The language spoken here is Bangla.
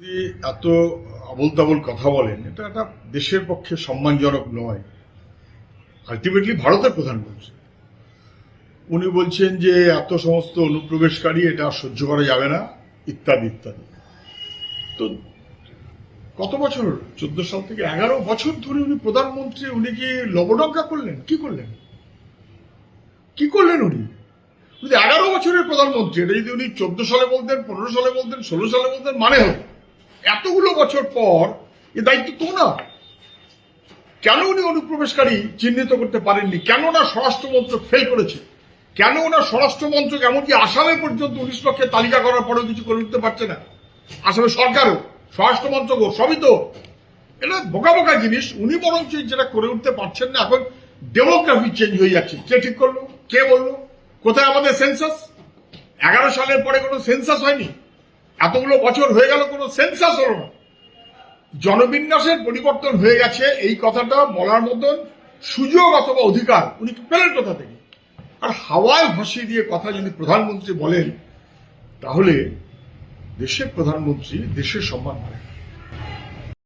এত আবল তাবল কথা বলেন, এটা একটা দেশের পক্ষে সম্মানজনক নয়। আলটিমেটলি ভারতের প্রধানমন্ত্রী উনি বলছেন যে এত সমস্ত অনুপ্রবেশকারী, এটা সহ্য করা যাবে না, ইত্যাদি ইত্যাদি। তো কত বছর চোদ্দ সাল থেকে এগারো বছর ধরে উনি প্রধানমন্ত্রী উনি কি লবডঙ্কা করলেন? কি করলেন? কি করলেন উনি? এগারো বছরের প্রধানমন্ত্রী এটা যদি উনি চোদ্দ সালে বলতেন, পনেরো সালে বলতেন, ষোলো সালে বলতেন মানে হতো এতগুলো বছর পর এ দায়িত্ব তো না কেন উনি অনুপ্রবেশকারী চিহ্নিত করতে পারেননি? কেন না স্বরাষ্ট্র মন্ত্রক ফেল করেছে? কেন ওনার স্বরাষ্ট্র মন্ত্রক এমনকি আসামে পর্যন্ত উনিশ লক্ষের তালিকা করার পরেও কিছু করে উঠতে পারছে না? আসামে সরকারও, স্বরাষ্ট্র মন্ত্রকও, সবই তো। এটা বোকা বোকা জিনিস। উনি বরঞ্চ যেটা করে উঠতে পারছেন না, এখন ডেমোগ্রাফি চেঞ্জ হয়ে যাচ্ছে। কে ঠিক করল? কে বলল? কোথায় আমাদের সেন্সাস এগারো সালের পরে কোনো সেন্সাস হয়নি? এতগুলো বছর হয়ে গেল, কোনো সেন্সাস হলো না। জনবিন্যাসের পরিবর্তন হয়ে গেছে, এই কথাটা বলার মতন সুযোগ অথবা অধিকার উনি পেলেন কোথা থেকে? আর হাওয়ায় ভাসিয়ে দিয়ে কথা যদি প্রধানমন্ত্রী বলেন, তাহলে দেশের প্রধানমন্ত্রী দেশের সম্মান করে